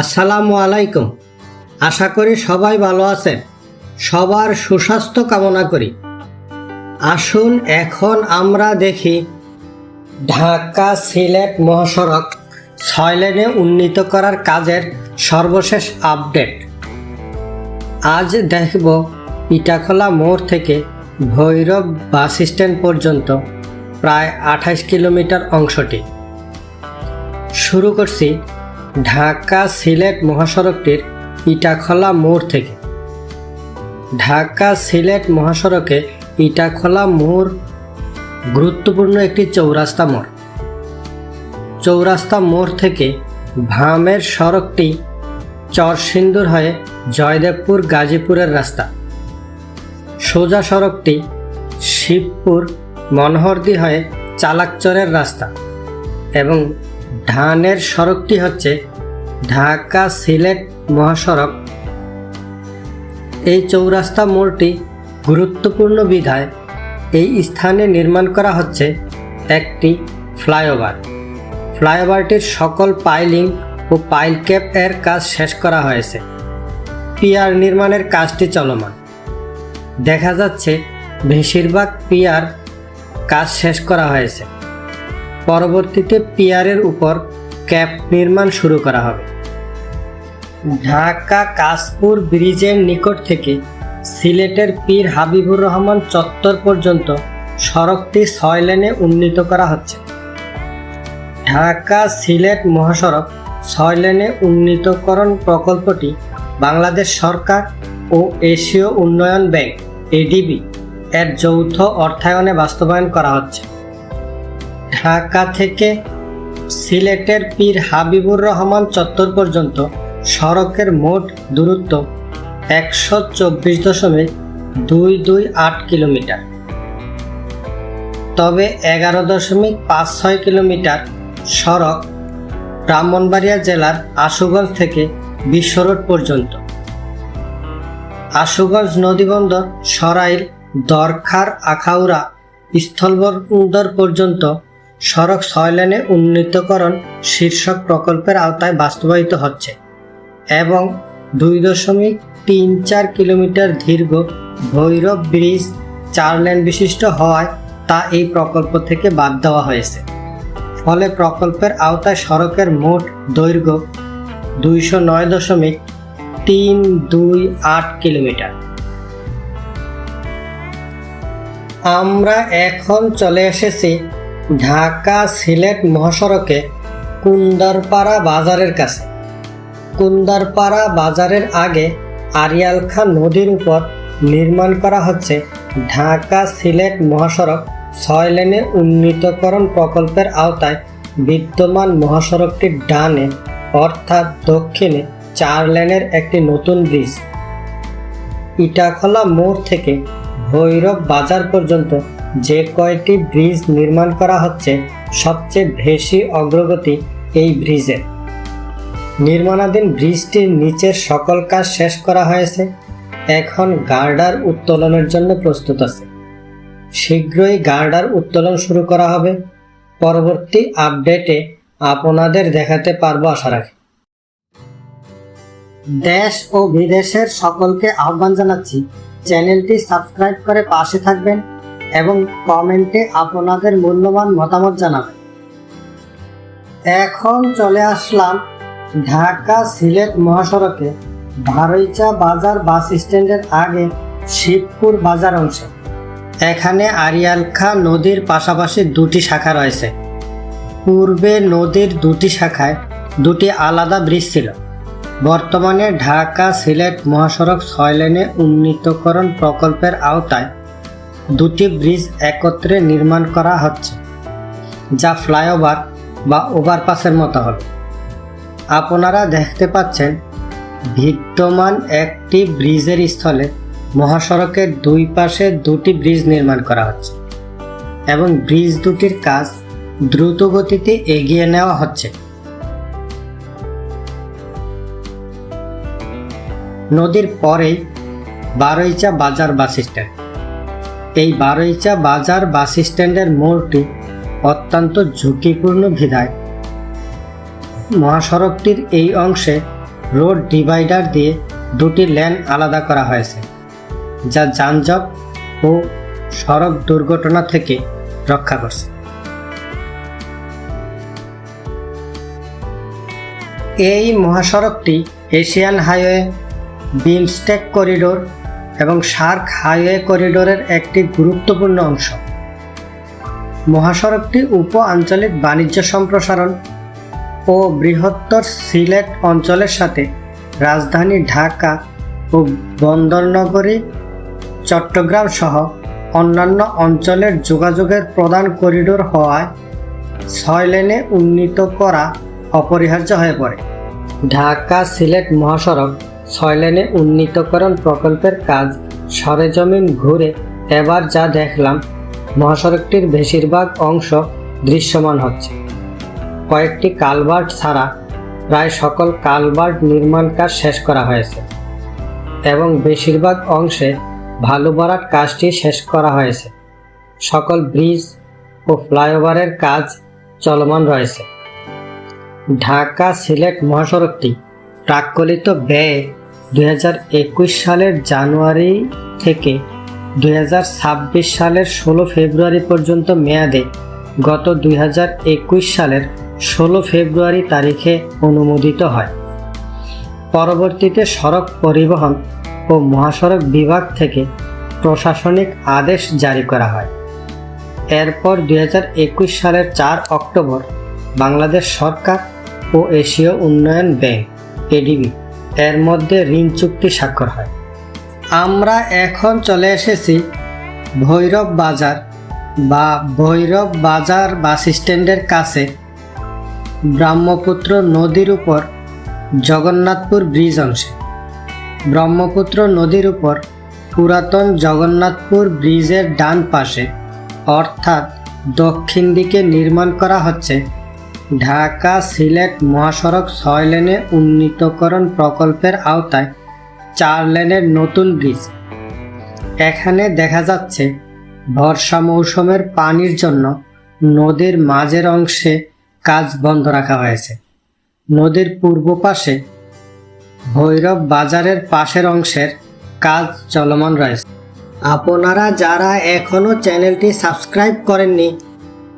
আসসালামু আলাইকুম। আশা করি সবাই ভালো আছেন। সবার সুস্বাস্থ্য কামনা করি। আসুন এখন আমরা দেখি ঢাকা সিলেট মহাসড়ক ছয় লেনে উন্নীত করার কাজের সর্বশেষ আপডেট। আজ দেখব ইটাখোলা মোড় থেকে ভৈরব বাস স্ট্যান্ড পর্যন্ত প্রায় আঠাশ কিলোমিটার অংশটি। শুরু করছি ঢাকা সিলেট মহাসড়কটির ইটাখোলা মোড় থেকে। ঢাকা সিলেট মহাসড়কে ইটাখোলা মোড় গুরুত্বপূর্ণ একটি চৌরাস্তা মোড়। চৌরাস্তা মোড় থেকে ভামের সড়কটি চরসিন্দুর হয়ে জয়দেবপুর গাজীপুরের রাস্তা। সোজা সড়কটি শিবপুর মনোহরদি হয়ে চালাকচরের রাস্তা এবং ধানের সড়কটি হচ্ছে ঢাকা সিলেট মহাসড়ক। এই চৌরাস্তা মোড়টি গুরুত্বপূর্ণ বিধায় এই স্থানে নির্মাণ করা হচ্ছে একটি ফ্লাইওভার। ফ্লাইওভারটির সকল পাইলিং ও পাইল ক্যাপ এর কাজ শেষ করা হয়েছে। পিয়ার নির্মাণের কাজটি চলমান। দেখা যাচ্ছে, বেশিরভাগ পিয়ার কাজ শেষ করা হয়েছে। পরবর্তীতে পিয়ারের উপর ক্যাপ নির্মাণ শুরু করা হবে। ঢাকা কাশপুর ব্রিজের নিকট থেকে সিলেটের পীর হাবিবুর রহমান চত্বর পর্যন্ত সড়কটি ছয় লেনে উন্নীত করা হচ্ছে। ঢাকা সিলেট মহাসড়ক ছয় লেনে উন্নীতকরণ প্রকল্পটি বাংলাদেশ সরকার ও এশীয় উন্নয়ন ব্যাংক, এডিবি, এর যৌথ অর্থায়নে বাস্তবায়ন করা হচ্ছে। ঢাকা থেকে সিলেটের পীর হাবিবুর রহমান চত্বর পর্যন্ত সড়কের মোট দূরত্ব একশো চব্বিশ দশমিক দুই দুই আট কিলোমিটার। তবে এগারো দশমিক পাঁচ ছয় কিলোমিটার সড়ক ব্রাহ্মণবাড়িয়া জেলার আশুগঞ্জ থেকে বিশ্ব রোড পর্যন্ত। আশুগঞ্জ নদীবন্দর সরাইল, দরখার, আখাউড়া, স্থলবন্দর পর্যন্ত সড়ক ছয় লেনে উন্নীতকরণ শীর্ষক প্রকল্পের আওতায় বাস্তবায়িত হচ্ছে এবং দুই দশমিক তিন চার কিলোমিটার দীর্ঘ ভৈরব ব্রিজ চার লেন বিশিষ্ট হওয়ায় তা এই প্রকল্প থেকে বাদ দেওয়া হয়েছে। ফলে প্রকল্পের আওতায় সড়কের মোট দৈর্ঘ্য দুইশো নয় দশমিক তিন দুই আট কিলোমিটার। আমরা এখন চলে এসেছি ঢাকা সিলেট মহাসড়কে কুন্দারপাড়া বাজারের কাছে। কুন্দারপাড়া বাজারের আগে আরিয়ালখা নদীর উপর নির্মাণ করা হচ্ছে ঢাকা সিলেট মহাসড়ক ছয় লেনে উন্নীতকরণ প্রকল্পের আওতায় বিদ্যমান মহাসড়কটির ডানে অর্থাৎ দক্ষিণে চার লেনের একটি নতুন ব্রিজ। ইটাখোলা মোড় থেকে ভৈরব বাজার পর্যন্ত যে কয়টি ব্রিজ নির্মাণ করা হচ্ছে, সবচেয়ে বেশি অগ্রগতি এই ব্রিজের। নির্মাণাধীন ব্রিজটির নিচের সকল কাজ শেষ করা হয়েছে। এখন গার্ডার উত্তোলনের জন্য প্রস্তুত আছে। শীঘ্রই গার্ডার উত্তোলন শুরু করা হবে। পরবর্তী আপডেটে আপনাদের দেখাতে পারব আশা রাখি। দেশ ও বিদেশের সকলকে আহ্বান জানাচ্ছি চ্যানেলটি সাবস্ক্রাইব করে পাশে থাকবেন এবং কমেন্টে আপনাদের মূল্যবান মতামত জানাবেন। এখন চলে আসলাম ঢাকা সিলেট মহাসড়কে ভারইচা বাজার বাস স্ট্যান্ডের আগে শিবপুর বাজার অংশে। এখানে আরিয়ালখা নদীর পাশাপাশি দুটি শাখা রয়েছে। পূর্বে নদীর দুটি শাখায় দুটি আলাদা ব্রিজ ছিল। বর্তমানে ঢাকা সিলেট মহাসড়ক ছয় লেনে উন্নীতকরণ প্রকল্পের আওতায় দুটি ব্রিজ একত্রে নির্মাণ করা হচ্ছে, যা ফ্লাইওভার বা ওভারপাসের মতো হবে। আপনারা দেখতে পাচ্ছেন, বিদ্যমান একটি ব্রিজের স্থলে মহাসড়কের দুই পাশে দুটি ব্রিজ নির্মাণ করা হচ্ছে এবং ব্রিজ দুটির কাজ দ্রুত গতিতে এগিয়ে নেওয়া হচ্ছে। নদীর পরে বারৈচা বাজার বাস স্ট্যান্ড। এই বারৈচা বাজার বাস স্ট্যান্ডের মোড়টি অত্যন্ত ঝুঁকিপূর্ণ বিধায়। মহাসড়কটির এই অংশে রোড ডিভাইডার দিয়ে দুটি লেন আলাদা করা হয়েছে, যা যানজট ও সড়ক দুর্ঘটনা থেকে রক্ষা করছে। এই মহাসড়কটি এশিয়ান হাইওয়ে বিমস্টেক করিডোর এবং সার্ক হাইওয়ে করিডোরের একটি গুরুত্বপূর্ণ অংশ। মহাসড়কটি উপ আঞ্চলিক বাণিজ্য সম্প্রসারণ ও বৃহত্তর সিলেট অঞ্চলের সাথে রাজধানী ঢাকা ও বন্দরনগরী, চট্টগ্রাম সহ অন্যান্য অঞ্চলের যোগাযোগের প্রধান করিডোর হওয়ায় ছয় লেনে উন্নীত করা অপরিহার্য হয়ে পড়ে। ঢাকা সিলেট মহাসড়ক ছয় লেনে উন্নীতকরণ প্রকল্পের কাজ সরেজমিন ঘুরে এবার যা দেখলাম, মহাসড়কটির বেশিরভাগ অংশ দৃশ্যমান হচ্ছে। কয়েকটি কালভার্ট ছাড়া প্রায় সকল কালভার্ট নির্মাণ কাজ শেষ করা হয়েছে এবং বেশিরভাগ অংশে ভালো ভরাট কাজটি শেষ করা হয়েছে। সকল ব্রিজ ও ফ্লাইওভারের কাজ চলমান রয়েছে। ঢাকা সিলেট মহাসড়কটি প্রাক্কলিত ব্যয় দু হাজার একুশ সালের জানুয়ারি থেকে দু হাজার ছাব্বিশ সালের ষোলো ফেব্রুয়ারি পর্যন্ত মেয়াদে গত দুই হাজার একুশ সালের ষোলো ফেব্রুয়ারি তারিখে অনুমোদিত হয়। পরবর্তীতে সড়ক পরিবহন ও মহাসড়ক বিভাগ থেকে প্রশাসনিক আদেশ জারি করা হয়। এরপর দুই হাজার একুশ সালের চার অক্টোবর বাংলাদেশ সরকার ও এশীয় উন্নয়ন ব্যাংক এডিবি এর মধ্যে ঋণ চুক্তি স্বাক্ষর হয়। আমরা এখন চলে এসেছি ভৈরব বাজার বা ভৈরব বাজার বাস স্ট্যান্ডের কাছে ব্রহ্মপুত্র নদীর উপর জগন্নাথপুর ব্রিজ অংশে। ব্রহ্মপুত্র নদীর উপর পুরাতন জগন্নাথপুর ব্রিজের ডান পাশে, অর্থাৎ দক্ষিণ দিকে নির্মাণ করা হচ্ছে ঢাকা সিলেট মহাসড়ক ছয় লেনে উন্নীতকরণ প্রকল্পের আওতায় চার লেনের নতুন ব্রিজ। এখানে দেখা যাচ্ছে বর্ষা মৌসুমের পানির জন্য নদীর মাঝের অংশে কাজ বন্ধ রাখা হয়েছে। নদীর পূর্ব পাশে ভৈরব বাজারের পাশের অংশের কাজ চলমান রয়েছে। আপনারা যারা এখনও চ্যানেলটি সাবস্ক্রাইব করেননি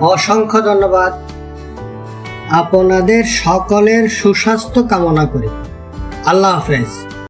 অসংখ্য ধন্যবাদ। আপনাদের সকলের সুস্বাস্থ্য কামনা করি। আল্লাহ হাফেজ।